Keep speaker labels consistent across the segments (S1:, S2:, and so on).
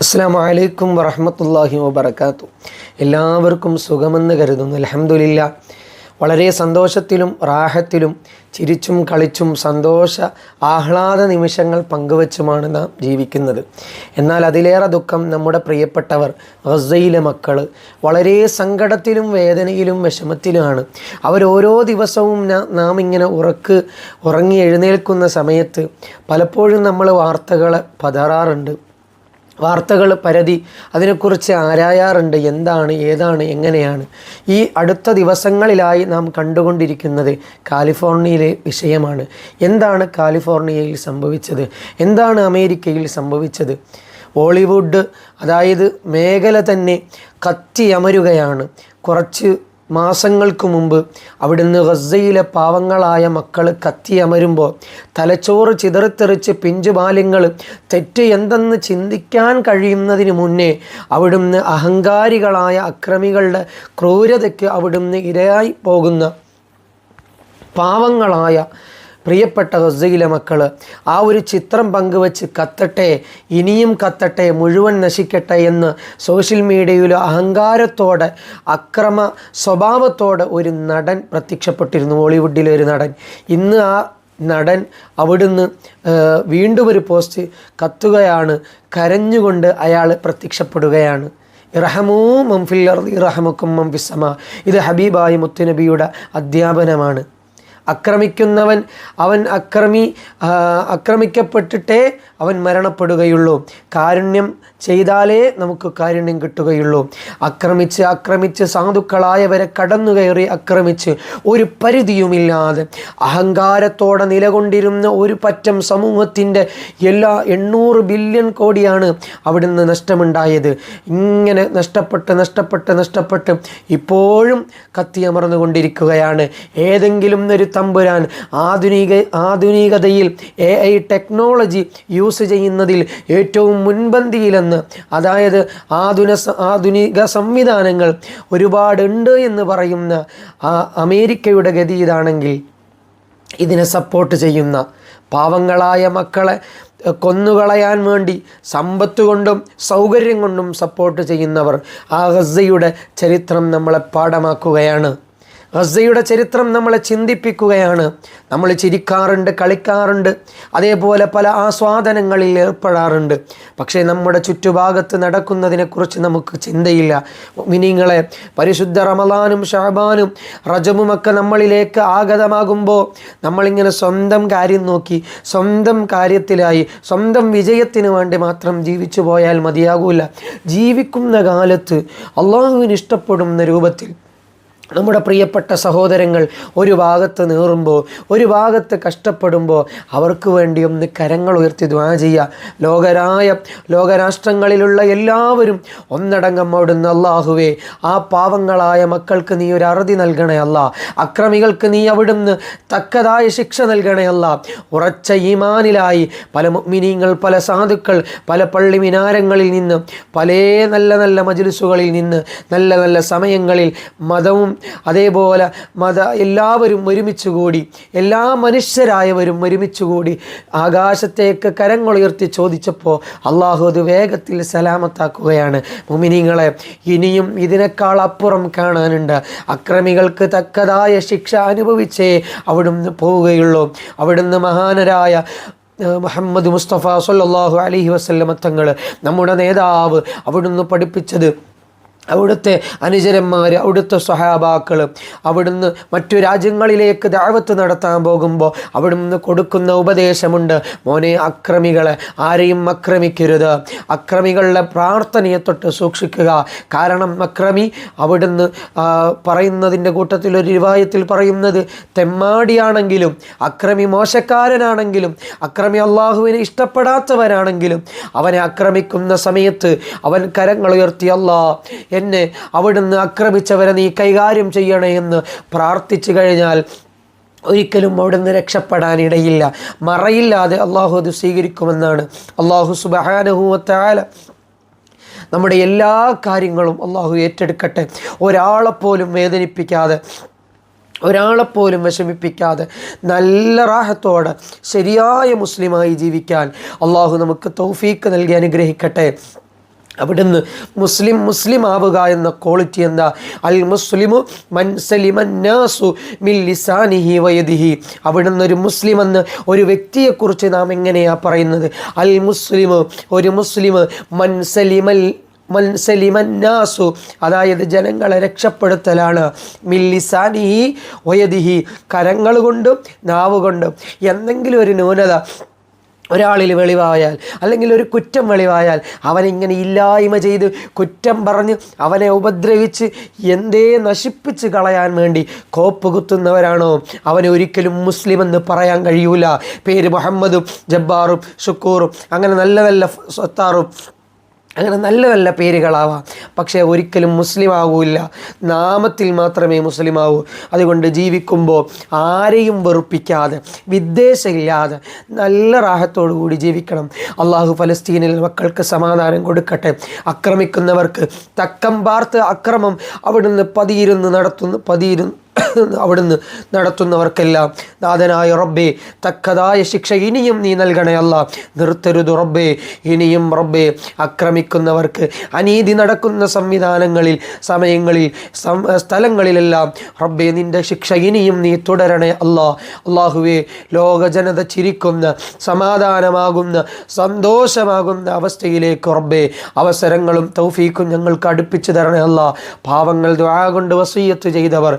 S1: അസ്സാം വലൈക്കും വറഹമത്തല്ലാഹി വബർക്കാത്തു എല്ലാവർക്കും സുഖമെന്ന് കരുതുന്നു. അലഹമുല്ല വളരെ സന്തോഷത്തിലും റാഹത്തിലും ചിരിച്ചും കളിച്ചും സന്തോഷ ആഹ്ലാദ നിമിഷങ്ങൾ പങ്കുവച്ചുമാണ് നാം ജീവിക്കുന്നത്. എന്നാൽ അതിലേറെ ദുഃഖം നമ്മുടെ പ്രിയപ്പെട്ടവർ ഗസയിലെ മക്കൾ വളരെ സങ്കടത്തിലും വേദനയിലും വിഷമത്തിലുമാണ്. അവരോരോ ദിവസവും നാ- ഇങ്ങനെ ഉറക്ക് ഉറങ്ങി എഴുന്നേൽക്കുന്ന സമയത്ത് പലപ്പോഴും നമ്മൾ വാർത്തകൾ പതറാറുണ്ട്. വാർത്തകൾ പരതി അതിനെക്കുറിച്ച് ആരായാറുണ്ട് എന്താണ് ഏതാണ് എങ്ങനെയാണ്? ഈ അടുത്ത ദിവസങ്ങളിലായി നാം കണ്ടുകൊണ്ടിരിക്കുന്നത് കാലിഫോർണിയയിലെ വിഷയമാണ്. എന്താണ് കാലിഫോർണിയയിൽ സംഭവിച്ചത്? എന്താണ് അമേരിക്കയിൽ സംഭവിച്ചത്? ബോളിവുഡ് അതായത് മേഖല തന്നെ കത്തിയമരുകയാണ്. കുറച്ച് മാസങ്ങൾക്ക് മുമ്പ് അവിടുന്ന് ഗസയിലെ പാവങ്ങളായ മക്കൾ കത്തിയമരുമ്പോൾ തലച്ചോറ് ചിതറിത്തെറിച്ച് പിഞ്ചുബാല്യങ്ങൾ തെറ്റ് എന്തെന്ന് ചിന്തിക്കാൻ കഴിയുന്നതിന് മുന്നേ അവിടുന്ന് അഹങ്കാരികളായ അക്രമികളുടെ ക്രൂരതയ്ക്ക് അവിടുന്ന് ഇരയായി പോകുന്ന പാവങ്ങളായ പ്രിയപ്പെട്ട ഹൊസയിലെ മക്കൾ ആ ഒരു ചിത്രം പങ്കുവച്ച് കത്തട്ടെ ഇനിയും കത്തട്ടെ മുഴുവൻ നശിക്കട്ടെ എന്ന് സോഷ്യൽ മീഡിയയിൽ അഹങ്കാരത്തോടെ അക്രമ സ്വഭാവത്തോടെ ഒരു നടൻ പ്രത്യക്ഷപ്പെട്ടിരുന്നു. ഹോളിവുഡിലെ ഒരു നടൻ. ഇന്ന് ആ നടൻ അവിടുന്ന് വീണ്ടും ഒരു പോസ്റ്റ് കത്തുകയാണ്. കരഞ്ഞുകൊണ്ട് അയാൾ പ്രത്യക്ഷപ്പെടുകയാണ്. ഇറഹമൂ മംഫില്ലർ ഇറഹമുക്കും മംഫിസമ ഇത് ഹബീബായി മുത്തുനബിയുടെ അധ്യാപനമാണ്. അക്രമിക്കുന്നവൻ അവൻ അക്രമി ആക്രമിക്കപ്പെട്ടിട്ടേ അവൻ മരണപ്പെടുകയുള്ളൂ. കാരുണ്യം ചെയ്താലേ നമുക്ക് കാരുണ്യം കിട്ടുകയുള്ളൂ. അക്രമിച്ച് ആക്രമിച്ച് സാധുക്കളായവരെ കടന്നു കയറി ആക്രമിച്ച് ഒരു പരിധിയുമില്ലാതെ അഹങ്കാരത്തോടെ നിലകൊണ്ടിരുന്ന ഒരു പറ്റം സമൂഹത്തിന്റെ എല്ലാ എണ്ണൂറ് ബില്യൺ കോടിയാണ് അവിടുന്ന് നഷ്ടമുണ്ടായത്. ഇങ്ങനെ നഷ്ടപ്പെട്ട് നഷ്ടപ്പെട്ട് നഷ്ടപ്പെട്ട് ഇപ്പോഴും കത്തിയമർന്നുകൊണ്ടിരിക്കുകയാണ്. ഏതെങ്കിലും ഒരു തമ്പുരാൻ ആധുനിക ആധുനികതയിൽ എ ഐ ടെക്നോളജി യൂസ് ചെയ്യുന്നതിൽ ഏറ്റവും മുൻപന്തിയിലെന്ന്. അതായത് ആധുന ആധുനിക സംവിധാനങ്ങൾ ഒരുപാടുണ്ട് എന്ന് പറയുന്ന അമേരിക്കയുടെ ഗതി ഇതാണെങ്കിൽ ഇതിനെ സപ്പോർട്ട് ചെയ്യുന്ന പാവങ്ങളായ മക്കളെ കൊന്നുകളയാൻ വേണ്ടി സമ്പത്ത് കൊണ്ടും സൗകര്യം കൊണ്ടും സപ്പോർട്ട് ചെയ്യുന്നവർ ആ ഗസയുടെ ചരിത്രം നമ്മളെ പാഠമാക്കുകയാണ്. ഗസയുടെ ചരിത്രം നമ്മളെ ചിന്തിപ്പിക്കുകയാണ്. നമ്മൾ ചിരിക്കാറുണ്ട് കളിക്കാറുണ്ട്. അതേപോലെ പല ആസ്വാദനങ്ങളിൽ ഏർപ്പെടാറുണ്ട്. പക്ഷേ നമ്മുടെ ചുറ്റുഭാഗത്ത് നടക്കുന്നതിനെക്കുറിച്ച് നമുക്ക് ചിന്തയില്ല. മിനിങ്ങളെ പരിശുദ്ധ റമലാനും ഷാബാനും റജമുമൊക്കെ നമ്മളിലേക്ക് ആഗതമാകുമ്പോൾ നമ്മളിങ്ങനെ സ്വന്തം കാര്യം നോക്കി സ്വന്തം കാര്യത്തിലായി സ്വന്തം വിജയത്തിന് വേണ്ടി മാത്രം ജീവിച്ചു പോയാൽ മതിയാകൂല. ജീവിക്കുന്ന കാലത്ത് അള്ളാഹുവിന് ഇഷ്ടപ്പെടുന്ന രൂപത്തിൽ നമ്മുടെ പ്രിയപ്പെട്ട സഹോദരങ്ങൾ ഒരു ഭാഗത്ത് നീറുമ്പോൾ ഒരു ഭാഗത്ത് കഷ്ടപ്പെടുമ്പോൾ അവർക്ക് വേണ്ടി ഒന്ന് കരങ്ങൾ ഉയർത്തി ദ്വാ ചെയ്യുക. ലോകരായ ലോകരാഷ്ട്രങ്ങളിലുള്ള എല്ലാവരും ഒന്നടങ്കം അവിടുന്ന് അള്ളാഹുവേ ആ പാവങ്ങളായ മക്കൾക്ക് നീ ഒരു അറുതി നൽകണേ അല്ല. അക്രമികൾക്ക് നീ അവിടുന്ന് തക്കതായ ശിക്ഷ നൽകണേ അല്ല. ഉറച്ച ഈമാനിലായി പല മുഅ്മിനീങ്ങൾ പല സാധുക്കൾ പല പള്ളി മിനാരങ്ങളിൽ നിന്ന് പല നല്ല നല്ല മജ്ലിസുകളിൽ നിന്ന് നല്ല നല്ല സമയങ്ങളിൽ മതവും അതേപോലെ മത എല്ലാവരും ഒരുമിച്ച് കൂടി എല്ലാ മനുഷ്യരായവരും ഒരുമിച്ച് കൂടി ആകാശത്തേക്ക് കരങ്ങളുയർത്തി ചോദിച്ചപ്പോൾ അള്ളാഹു അത് വേഗത്തിൽ സലാമത്താക്കുകയാണ്. മുമിനിങ്ങളെ ഇനിയും ഇതിനേക്കാൾ അപ്പുറം കാണാനുണ്ട്. അക്രമികൾക്ക് തക്കതായ ശിക്ഷ അനുഭവിച്ചേ അവിടുന്ന് പോവുകയുള്ളൂ. അവിടുന്ന് മഹാനരായ മുഹമ്മദ് മുസ്തഫ സല്ലാഹു അലഹി വസല്ലമ തങ്ങൾ നമ്മുടെ നേതാവ് അവിടുന്ന് പഠിപ്പിച്ചത് അവിടുത്തെ അനുചരന്മാർ അവിടുത്തെ സ്വഹാബാക്കൾ അവിടുന്ന് മറ്റു രാജ്യങ്ങളിലേക്ക് ദാവത്ത് നടത്താൻ പോകുമ്പോൾ അവിടുന്ന് കൊടുക്കുന്ന ഉപദേശമുണ്ട്. മോനെ അക്രമികളെ ആരെയും അക്രമിക്കരുത്. അക്രമികളുടെ പ്രാർത്ഥനയെ തൊട്ട് സൂക്ഷിക്കുക. കാരണം അക്രമി അവിടുന്ന് പറയുന്നതിന്റെ കൂട്ടത്തിൽ ഒരു രൂപായത്തിൽ പറയുന്നത് തെമ്മാടിയാണെങ്കിലും അക്രമി മോശക്കാരനാണെങ്കിലും അക്രമി അള്ളാഹുവിനെ ഇഷ്ടപ്പെടാത്തവരാണെങ്കിലും അവനെ അക്രമിക്കുന്ന സമയത്ത് അവൻ കരങ്ങൾ ഉയർത്തി അല്ലാ എന്നെ അവിടുന്ന് ആക്രമിച്ചവരെ നീ കൈകാര്യം ചെയ്യണേ എന്ന് പ്രാർത്ഥിച്ചു കഴിഞ്ഞാൽ ഒരിക്കലും അവിടുന്ന് രക്ഷപ്പെടാനിടയില്ല. മറയില്ലാതെ അള്ളാഹു അത് സ്വീകരിക്കുമെന്നാണ്. അള്ളാഹു സുബഹാനുഭൂവത്താല നമ്മുടെ എല്ലാ കാര്യങ്ങളും അള്ളാഹു ഏറ്റെടുക്കട്ടെ. ഒരാളെപ്പോലും വേദനിപ്പിക്കാതെ ഒരാളെപ്പോലും വിഷമിപ്പിക്കാതെ നല്ല റാഹത്തോടെ ശരിയായ മുസ്ലിമായി ജീവിക്കാൻ അള്ളാഹു നമുക്ക് തൗഫീക്ക് നൽകി അനുഗ്രഹിക്കട്ടെ. അവിടുന്ന് മുസ്ലിം മുസ്ലിം ആവുക എന്ന ക്വാളിറ്റി എന്താ? അൽ മുസ്ലിമു മൻസലിമന്നാസു മില്ലിസാനിഹി വയദിഹി. അവിടുന്ന് ഒരു മുസ്ലിം എന്ന് ഒരു വ്യക്തിയെക്കുറിച്ച് നാം എങ്ങനെയാണ് പറയുന്നത്? അൽ മുസ്ലിമു ഒരു മുസ്ലിം മൻസലിമൽ മൻസലിമന്നാസു അതായത് ജനങ്ങളെ രക്ഷപ്പെടുത്തലാണ്. മില്ലിസാനിഹി വയദിഹി. കരങ്ങൾ കൊണ്ടും നാവ് കൊണ്ടും. എന്തെങ്കിലും ഒരു ന്യൂനത ഒരാളിൽ വെളിവായാൽ അല്ലെങ്കിൽ ഒരു കുറ്റം വെളിവായാൽ അവനിങ്ങനെ ഇല്ലായ്മ ചെയ്ത് കുറ്റം പറഞ്ഞ് അവനെ ഉപദ്രവിച്ച് എന്തേ നശിപ്പിച്ച് കളയാൻ വേണ്ടി കോപ്പ് കുത്തുന്നവരാണോ അവനെ ഒരിക്കലും മുസ്ലിം എന്ന് പറയാൻ കഴിയൂല. പേര് മുഹമ്മദും ജബ്ബാറും ഷുക്കൂറും. അങ്ങനെ നല്ല നല്ല സ്വത്താറും അങ്ങനെ നല്ല നല്ല പേരുകളാവാം. പക്ഷേ ഒരിക്കലും മുസ്ലിം ആവില്ല നാമത്തിൽ മാത്രമേ മുസ്ലിം ആവൂ അതുകൊണ്ട് ജീവിക്കുമ്പോൾ ആരെയും വെറുപ്പിക്കാതെ വിദ്വേഷമില്ലാതെ നല്ല റാഹത്തോടു കൂടി ജീവിക്കണം. അള്ളാഹു ഫലസ്തീനിൽ മക്കൾക്ക് സമാധാനം കൊടുക്കട്ടെ. ആക്രമിക്കുന്നവർക്ക് തക്കം പാർത്ത് അക്രമം അവിടുന്ന് പതിയിരുന്ന് നടത്തുന്നു പതിയിരുന്ന് അവിടുന്ന് നടത്തുന്നവർക്കെല്ലാം നാഥനായ റബ്ബേ തക്കതായ ശിക്ഷ ഇനിയും നീ നൽകണേ അല്ല. നിർത്തരുത് റബ്ബേ ഇനിയും റബ്ബേ ആക്രമിക്കുന്നവർക്ക് അനീതി നടക്കുന്ന സംവിധാനങ്ങളിൽ സമയങ്ങളിൽ സ്ഥലങ്ങളിലെല്ലാം റബ്ബേ നിന്റെ ശിക്ഷ ഇനിയും നീ തുടരണേ അല്ലാ. അള്ളാഹുവെ ലോക ജനത ചിരിക്കുന്ന സമാധാനമാകുന്ന സന്തോഷമാകുന്ന അവസ്ഥയിലേക്ക് റബ്ബേ അവസരങ്ങളും തൗഫീക്കും ഞങ്ങൾക്ക് അടുപ്പിച്ചു തരണേ അല്ല. പാവങ്ങൾ ദ്വാ കൊണ്ട് വസീയത്ത് ചെയ്തവർ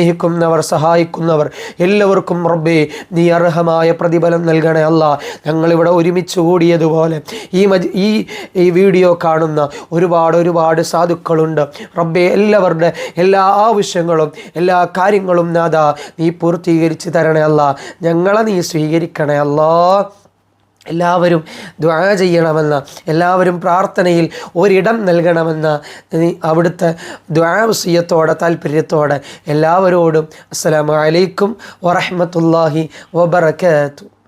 S1: സ്നേഹിക്കുന്നവർ സഹായിക്കുന്നവർ എല്ലാവർക്കും റബ്ബേ നീ അർഹമായ പ്രതിഫലം നൽകണേ അല്ല. ഞങ്ങളിവിടെ ഒരുമിച്ച് കൂടിയതുപോലെ ഈ മജ് ഈ ഈ വീഡിയോ കാണുന്ന ഒരുപാട് ഒരുപാട് സാധുക്കളുണ്ട്. റബ്ബെ എല്ലാവരുടെ എല്ലാ ആവശ്യങ്ങളും എല്ലാ കാര്യങ്ങളും നാഥ നീ പൂർത്തീകരിച്ച് തരണേ അല്ല. ഞങ്ങളെ നീ സ്വീകരിക്കണേ അല്ലാ. എല്ലാവരും ദ്വാ ചെയ്യണമെന്ന എല്ലാവരും പ്രാർത്ഥനയിൽ ഒരിടം നൽകണമെന്ന അവിടുത്തെ ദ്വാവസീയത്തോടെ താല്പര്യത്തോടെ എല്ലാവരോടും അസ്സലാമു അലൈക്കും വറഹ്മത്തുള്ളാഹി വബറകാതുഹു.